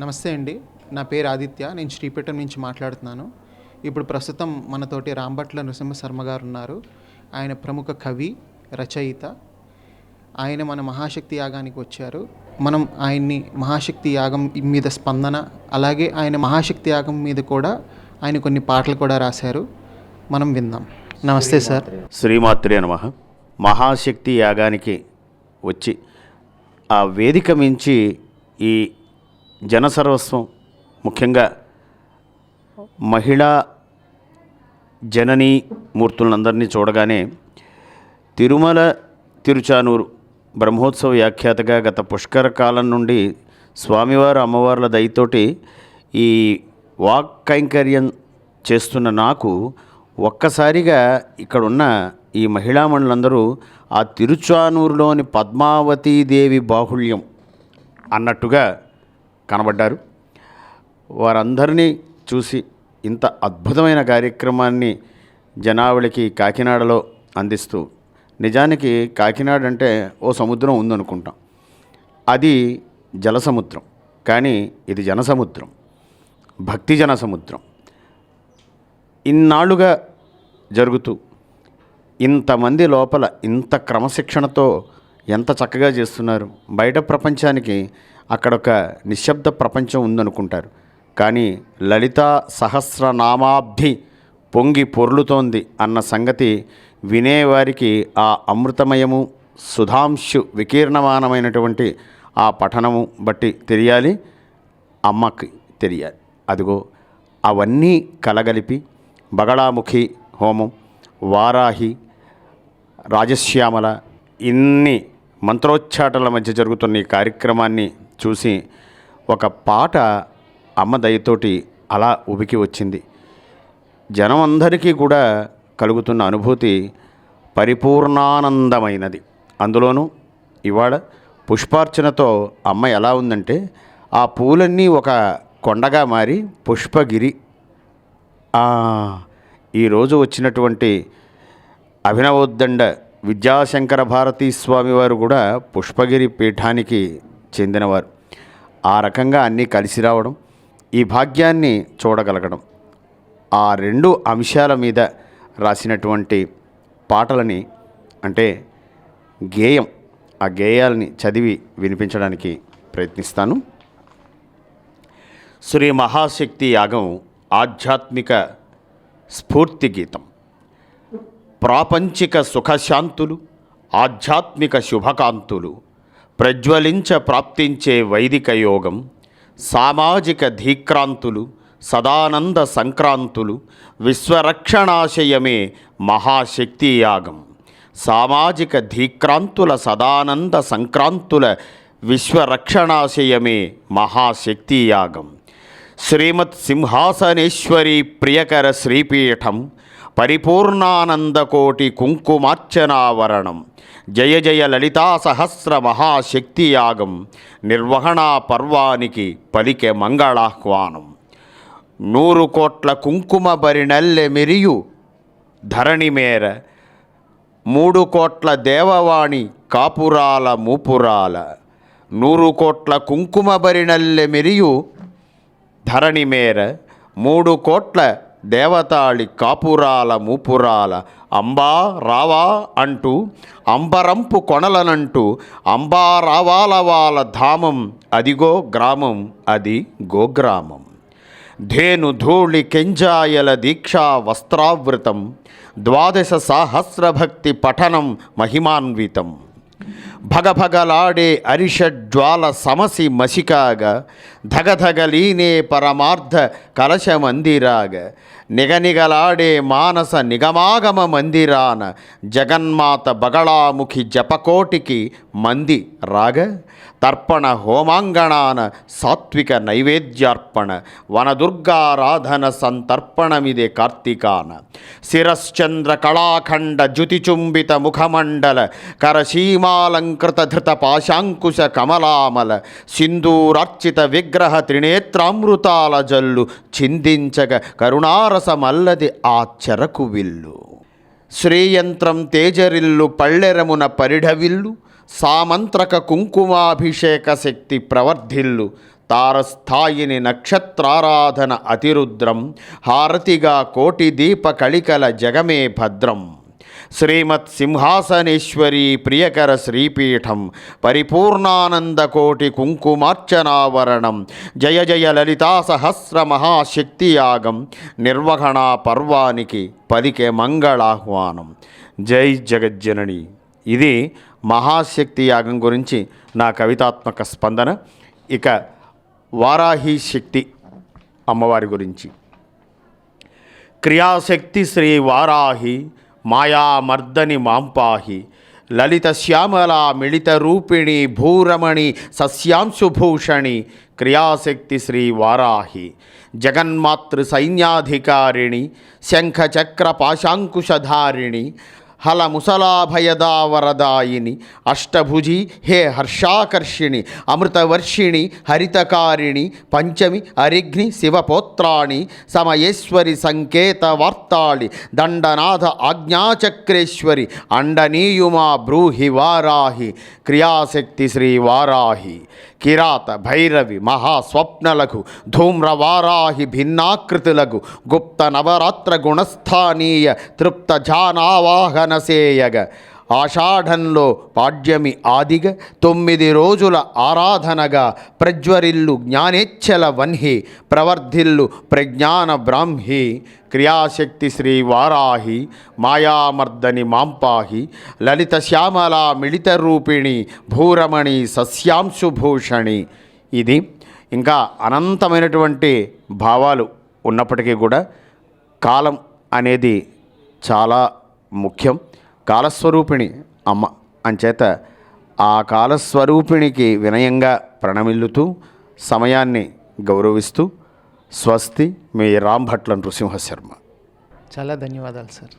నమస్తే అండి. నా పేరు ఆదిత్య. నేను శ్రీపేట నుంచి మాట్లాడుతున్నాను. ఇప్పుడు ప్రస్తుతం మనతోటి రాంభట్ల నృసింహ శర్మ గారు ఉన్నారు. ఆయన ప్రముఖ కవి రచయిత. ఆయన మన మహాశక్తి యాగానికి వచ్చారు. మనం ఆయన్ని మహాశక్తి యాగం మీద స్పందన అలాగే ఆయన మహాశక్తి యాగం మీద కూడా ఆయన కొన్ని పాటలు కూడా రాశారు. మనం విందాం. నమస్తే సార్. శ్రీమాత్రే నమ. మహాశక్తి యాగానికి వచ్చి ఆ వేదిక మించి ఈ జనసర్వస్వం ముఖ్యంగా మహిళా జననీ మూర్తులందరినీ చూడగానే తిరుమల తిరుచానూరు బ్రహ్మోత్సవ వ్యాఖ్యాతగా గత పుష్కర కాలం నుండి స్వామివారు అమ్మవార్ల దయతోటి ఈ వాక్ కైంకర్యం చేస్తున్న నాకు ఒక్కసారిగా ఇక్కడున్న ఈ మహిళామణులందరూ ఆ తిరుచానూరులోని పద్మావతీదేవి బాహుళ్యం అన్నట్టుగా కనబడ్డారు. వారందరినీ చూసి ఇంత అద్భుతమైన కార్యక్రమాన్ని జనావళికి కాకినాడలో అందిస్తూ నిజానికి కాకినాడ అంటే ఓ సముద్రం ఉందనుకుంటాం. అది జల సముద్రం కానీ ఇది జనసముద్రం భక్తి జన సముద్రం ఇన్నాళ్ళుగా జరుగుతూ ఇంతమంది లోపల ఇంత క్రమశిక్షణతో ఎంత చక్కగా చేస్తున్నారు. బయట ప్రపంచానికి అక్కడ ఒక నిశ్శబ్ద ప్రపంచం ఉందనుకుంటారు. కానీ లలితా సహస్రనామాబ్ధి పొంగి పొర్లుతోంది అన్న సంగతి వినేవారికి ఆ అమృతమయము సుధాంశు వికీర్ణమానమైనటువంటి ఆ పఠనము బట్టి తెలియాలి. అమ్మకి తెలియాలి. అదిగో అవన్నీ కలగలిపి బగళాముఖి హోమం వారాహి రాజశ్యామల ఇన్ని మంత్రోచ్చాటల మధ్య జరుగుతున్న ఈ కార్యక్రమాన్ని చూసి ఒక పాట అమ్మ దయతోటి అలా ఉబికి వచ్చింది. జనం అందరికీ కూడా కలుగుతున్న అనుభూతి పరిపూర్ణానందమైనది. అందులోనూ ఇవాళ పుష్పార్చనతో అమ్మ ఎలా ఉందంటే ఆ పూలన్నీ ఒక కొండగా మారి పుష్పగిరి. ఈరోజు వచ్చినటువంటి అభినవోద్దండ విద్యాశంకర భారతీ స్వామి వారు కూడా పుష్పగిరి పీఠానికి చెందినవారు. ఆ రకంగా అన్నీ కలిసి రావడం ఈ భాగ్యాన్ని చూడగలగడం ఆ రెండు అంశాల మీద రాసినటువంటి పాటలని అంటే గేయం ఆ గేయాలని చదివి వినిపించడానికి ప్రయత్నిస్తాను. శ్రీ మహాశక్తి యాగం ఆధ్యాత్మిక స్ఫూర్తి గీతం. ప్రాపంచిక సుఖశాంతులు ఆధ్యాత్మిక శుభకాంతులు ప్రజ్వలించ ప్రాప్తించే వైదిక యోగం సామాజిక ధీక్రాంతులు సదానంద సంక్రాంతులు విశ్వరక్షణాశయమే మహాశక్తి యాగం సామాజిక ధీక్రాంతుల సదానంద సంక్రాంతుల విశ్వరక్షణాశయమే మహాశక్తి యాగం శ్రీమత్ సింహాసనేశ్వరి ప్రియకర శ్రీపీఠం పరిపూర్ణానందకోటి కుంకుమార్చనావరణం. జయ జయ లలితా సహస్ర మహాశక్తి యాగం నిర్వహణా పర్వానికి పలికే మంగళాహ్వానం. నూరు కోట్ల కుంకుమ బరినల్లె మిరియు ధరణి మేర. మూడు కోట్ల దేవవాణి కాపురాల మూపురాల. నూరు కోట్ల కుంకుమ బరినల్లె మిరియు ధరణి మేర. మూడు కోట్ల దేవతాళి కాపురాల మూపురాల అంబా రావా అంటూ అంబరంపు కొనలనంటూ అంబా రావాల వాళ్ళ ధామం అదిగో గ్రామం అది గోగ్రామం. ధేను ధూళి కెంజాయల దీక్షా వస్త్రావృతం ద్వాదశ సహస్రభక్తి పఠనం మహిమాన్వితం. భగభగలాడే అరిషజ్వాల సమసి మసికాగ ధగధగలీనే పరమార్థ కలశ మందిరాగ నిగనిగలాడే మానస నిగమాగమ మందిరాన జగన్మాత బగళాముఖి జపకోటికి మంది రాగ తర్పణ హోమాంగణాన సాత్విక నైవేద్యార్పణ వనదుర్గారాధన సంతర్పణమిదే కార్తీకాన శిరశ్చంద్ర కళాఖండ జ్యుతిచుంబిత ముఖమండల కరసీమాలంక ధృత పాశాంకుశ కమలామల సింధూరార్చిత విగ్రహ త్రినేత్రామృతాల జల్లు చిందించగ కరుణారసమల్లది ఆ చెరకు విల్లు. శ్రీయంత్రం తేజరిల్లు పళ్ళెరమున పరిఢవిల్లు సామంత్రక కుంకుమాభిషేక శక్తి ప్రవర్ధిల్లు తారస్థాయిని నక్షత్రారాధన అతిరుద్రం హారతిగా కోటి దీప కళికల జగమే భద్రం. శ్రీమత్ సింహాసనేశ్వరి ప్రియకర శ్రీపీఠం పరిపూర్ణానందకోటి కుంకుమార్చనావరణం జయ జయ లలితా సహస్ర మహాశక్తియాగం నిర్వహణ పర్వానికి పలికే మంగళాహ్వానం. జై జగజ్జనని. ఇది మహాశక్తి యాగం గురించి నా కవితాత్మక స్పందన. ఇక వారాహి శక్తి అమ్మవారి గురించి. క్రియాశక్తి శ్రీ వారాహి మాయామర్దని మాంపాహి. లలిత శ్యామల మిళిత రూపిణి భూరమణి సస్యాంశుభూషణి క్రియాశక్తి శ్రీ వారాహి. జగన్మాతృ సైన్యాధికారిణి శంఖచక్ర పాశాంకుశధారిణి హల ముసలాభయదావరదాయిని అష్టభుజి హే హర్షాకర్షిణి అమృతవర్షిణి హరితకారిణి పంచమి అరిఘ్ని శివపోత్రాణి సమయేశ్వరి సంకేత వార్తాళి దండనాథ ఆజ్ఞాచక్రేశ్వరి అండనీయుమా బ్రూహి వారాహి క్రియాశక్తి శ్రీ వారాహి. కిరాత భైరవి మహాస్వప్నలకు ధూమ్రవారాహి భిన్నాకృతులకు గుప్త నవరాత్ర గుణస్థానీయ తృప్త జానావాహనసేయగ ఆషాఢంలో పాడ్యమి ఆదిగ తొమ్మిది రోజుల ఆరాధనగా ప్రజ్వరిల్లు జ్ఞానేచ్ఛల వన్హి ప్రవర్ధిల్లు ప్రజ్ఞాన బ్రాహ్మి. క్రియాశక్తి శ్రీ వారాహి మాయామర్దని మాంపాహి లలిత శ్యామల మిళిత రూపిణి భూరమణి సస్యాంశుభూషణి ఇది ఇంకా అనంతమైనటువంటి భావాలు ఉన్నప్పటికీ కూడా కాలం అనేది చాలా ముఖ్యం. కాలస్వరూపిణి అమ్మ అంచేత ఆ కాలస్వరూపిణికి వినయంగా ప్రణమిల్లుతూ సమయాన్ని గౌరవిస్తూ స్వస్తి మీ రాంభట్ల నృసింహ శర్మ చాలా ధన్యవాదాలు సార్.